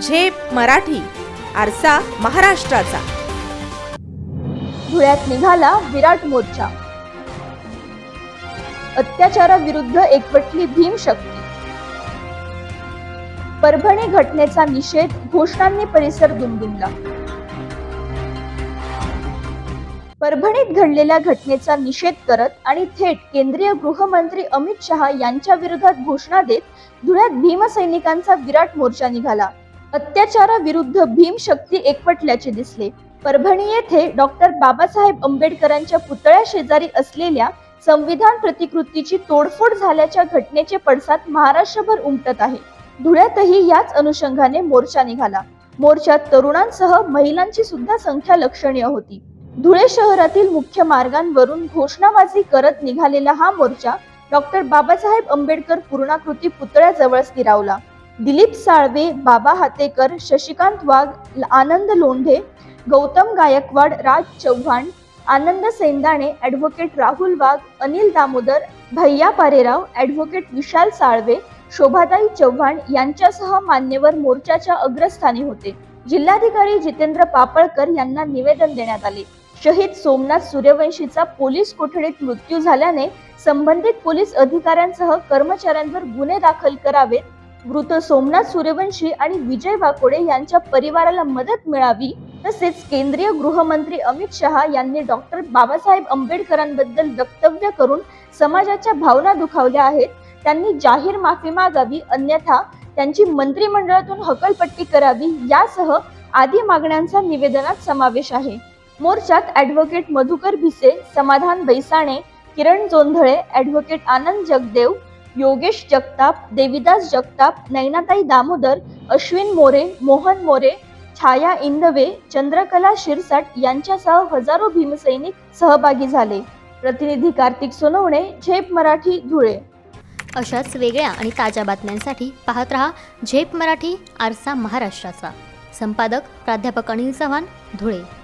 झेप मराठी आरसा महाराष्ट्राचा. धुळ्यात निघाला विराट मोर्चा. अत्याचाराविरुद्ध एकवटली भीमशक्ती परभणी घटनेचा निषेध घोषणांनी परिसर दुमदुमला परभणीत घडलेल्या घटनेचा निषेध करत आणि थेट केंद्रीय गृहमंत्री अमित शहा यांच्या विरोधात घोषणा देत धुळ्यात भीमसैनिकांचा विराट मोर्चा निघाला. अत्याचाराविरुद्ध भीमशक्ती एकवटल्याचे दिसले. परभणी येथे डॉक्टर बाबासाहेब आंबेडकरांच्या पुतळ्या शेजारी असलेल्या संविधान प्रतिकृतीची तोडफोड झाल्याच्या घटनेचे पडसाद महाराष्ट्रभर उमटत आहे. धुळ्यातही याच अनुषंगाने मोर्चा निघाला. मोर्चात तरुणांसह महिलांची सुद्धा संख्या लक्षणीय होती. धुळे शहरातील मुख्य मार्गांवरून घोषणाबाजी करत निघालेला हा मोर्चा डॉक्टर बाबासाहेब आंबेडकर पूर्णाकृती पुतळ्याजवळ स्थिरावला. दिलीप साळवे बाबा हातेकर शशिकांत वाघ आनंद लोंढे गौतम गायकवाड राज चव्हाण आनंद सेंदाणे ॲडव्होकेट राहुल वाघ अनिल दामोदर भैया पारेराव ॲडव्होकेट विशाल साळवे शोभाताई चव्हाण यांच्यासह मान्यवर मोर्चाच्या अग्रस्थानी होते. जिल्हाधिकारी जितेंद्र पापळकर यांना निवेदन देण्यात आले. शहीद सोमनाथ सूर्यवंशीचा पोलीस कोठडीत मृत्यू झाल्याने संबंधित पोलीस अधिकाऱ्यांसह कर्मचाऱ्यांवर गुन्हे दाखल करावेत मृत सोमनाथ सूर्यवंशी आणि विजय वाकोडे यांच्या परिवाराला मदत मिळावी तसेच केंद्रीय गृहमंत्री अमित शहा यांनी डॉक्टर बाबासाहेब आंबेडकरांबद्दल वक्तव्य करून समाजाच्या भावना दुखावल्या आहेत. त्यांनी जाहीर माफी मागावी अन्यथा त्यांची मंत्रिमंडळातून हकलपट्टी करावी यासह आदी मागण्यांचा निवेदनात समावेश आहे. मोर्चात ॲडव्होकेट मधुकर भिसे समाधान बैसाणे किरण जोंधळे ॲडव्होकेट आनंद जगदेव योगेश जगताप देविदास जगताप नैनाताई दामोदर अश्विन मोरे मोहन मोरे छाया इंदवे चंद्रकला शिरसाट यांच्यासह हजारो भीमसैनिक सहभागी झाले. प्रतिनिधी कार्तिक सोनवणे झेप मराठी धुळे. अशाच वेगळ्या आणि ताज्या बातम्यांसाठी पाहत रहा झेप मराठी आरसा महाराष्ट्राचा. संपादक प्राध्यापक अनिल चव्हाण धुळे.